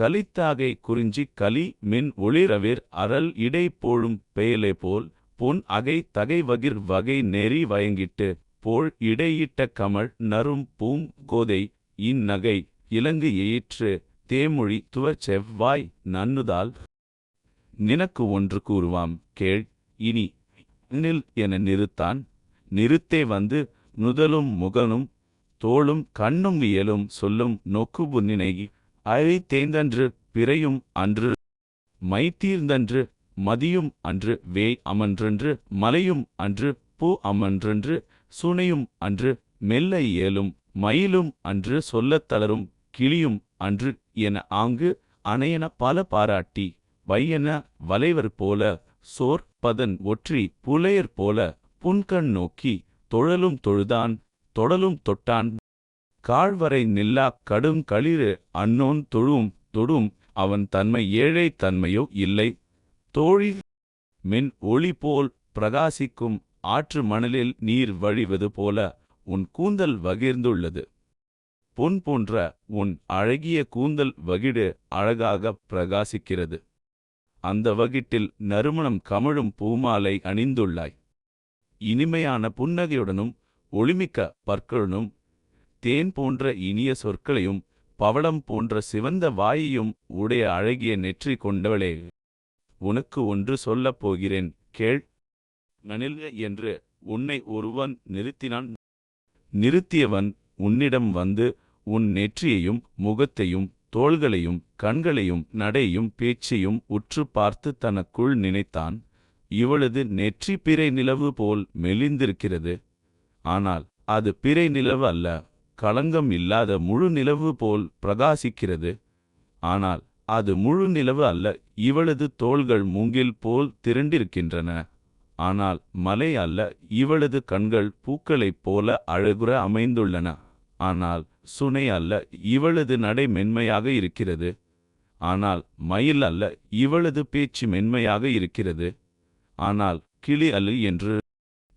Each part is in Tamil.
கலித்தாகை குறிஞ்சி கலி மின் ஒளிரவிர் அறல் இடை போழும் பெயலே போல் பொன் அகை தகை வகிர் வகை நெறி வயங்கிட்டு போல் இடையிட்ட கமழ் நரும் பூம் கோதை இந்நகை இலங்கு எயிற்று தேமொழி துவ செவ்வாய் நன்னுதால் நினக்கு ஒன்று கூறுவாம் கேள் இனி நில் என நிறுத்தான். நிறுத்தே வந்து நுதலும் முகனும் தோளும் கண்ணும் இயலும் சொல்லும் நொக்குபு நினைகி அழை தேய்ந்தன்று பிறையும் அன்று மைத்தீர்ந்தன்று மதியும் அன்று வேய் அமன்றன்று மலையும் அன்று பூ அமன்றன்று சுனையும் அன்று மெல்ல இயலும் மயிலும் அன்று சொல்லத் தளரும் கிளியும் அன்று என ஆங்கு அணையன பல பாராட்டி வையன வளைவர் போல சோர் பதன் ஒற்றி புலையர் போல புன்கண் நோக்கி தொழலும் தொழுதான் தொடலும் தொட்டான் காழ்வரை நில்லாக் கடும் களிறு அன்னோன் தொழும் தொடும் அவன் தன்மை ஏழை தன்மையோ இல்லை. தோழி மின் ஒளி போல் பிரகாசிக்கும் ஆற்று மணலில் நீர் வழிவது போல உன் கூந்தல் வகிர்ந்துள்ளது. பொன் போன்ற உன் அழகிய கூந்தல் வகிடு அழகாக பிரகாசிக்கிறது. அந்த வகிட்டில் நறுமணம் கமழும் பூமாலை அணிந்துள்ளாய். இனிமையான புன்னகையுடனும் ஒளிமிக்க பற்களுடனும் தேன் போன்ற இனிய சொற்களையும் பவளம் போன்ற சிவந்த வாயையும் உடைய அழகிய நெற்றி கொண்டவளே உனக்கு ஒன்று சொல்லப் போகிறேன் கேள். நனில் என்று உன்னை ஒருவன் நிறுத்தினான். நிறுத்தியவன் உன்னிடம் வந்து உன் நெற்றியையும் முகத்தையும் தோள்களையும் கண்களையும் நடையும் பேச்சையும் உற்று பார்த்து தனக்குள் நினைத்தான். இவளது நெற்றி பிறை நிலவு போல் மெலிந்திருக்கிறது. ஆனால் அது பிறை நிலவு அல்ல. களங்கம் இல்லாத முழு நிலவு போல் பிரகாசிக்கிறது. ஆனால் அது முழு நிலவு அல்ல இவளது தோள்கள் மூங்கில் போல் திரண்டிருக்கின்றன. ஆனால் மலை அல்ல இவளது கண்கள் பூக்களைப் போல அழகுற அமைந்துள்ளன. ஆனால் சுனை அல்ல இவளது நடை மென்மையாக இருக்கிறது. ஆனால் மயில் அல்ல இவளது பேச்சு மென்மையாக இருக்கிறது. ஆனால் கிளி அல்ல என்று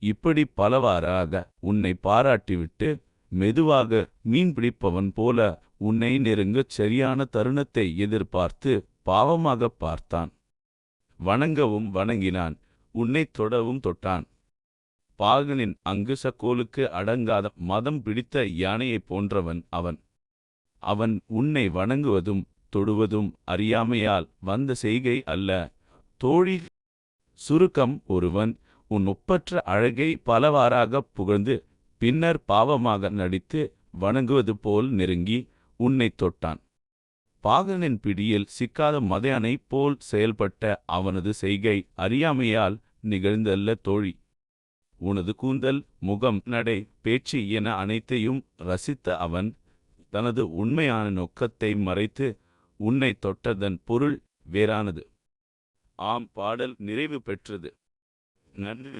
இப்படி பலவாறாக உன்னை பாராட்டிவிட்டு மெதுவாக மீன் பிடிப்பவன் போல உன்னை நெருங்கச் சரியான தருணத்தை எதிர்பார்த்து பாவமாகப் பார்த்தான். வணங்கவும் வணங்கினான் உன்னைத் தொடவும் தொட்டான். பாகனின் அங்கு சக்கோலுக்கு அடங்காத மதம் பிடித்த யானையைப் போன்றவன் அவன். அவன் உன்னை வணங்குவதும் தொடுவதும் அறியாமையால் வந்த செய்கை அல்ல. தோழி சுருக்கம் ஒருவன் உன் ஒப்பற்ற அழகை பலவாறாகப் புகழ்ந்து பின்னர் பாவமாக நடித்து வணங்குவது போல் நெருங்கி உன்னைத் தொட்டான். பாகனின் பிடியில் சிக்காத மதையானை போல் செயல்பட்ட அவனது செய்கை அறியாமையால் நிகழ்ந்தல்ல தோழி. உனது கூந்தல் முகம் நடை பேச்சு என அனைத்தையும் ரசித்த அவன் தனது உண்மையான நோக்கத்தை மறைத்து உன்னை தொட்டதன் பொருள் வேறானது. ஆம் பாடல் நிறைவு பெற்றது. நன்றி.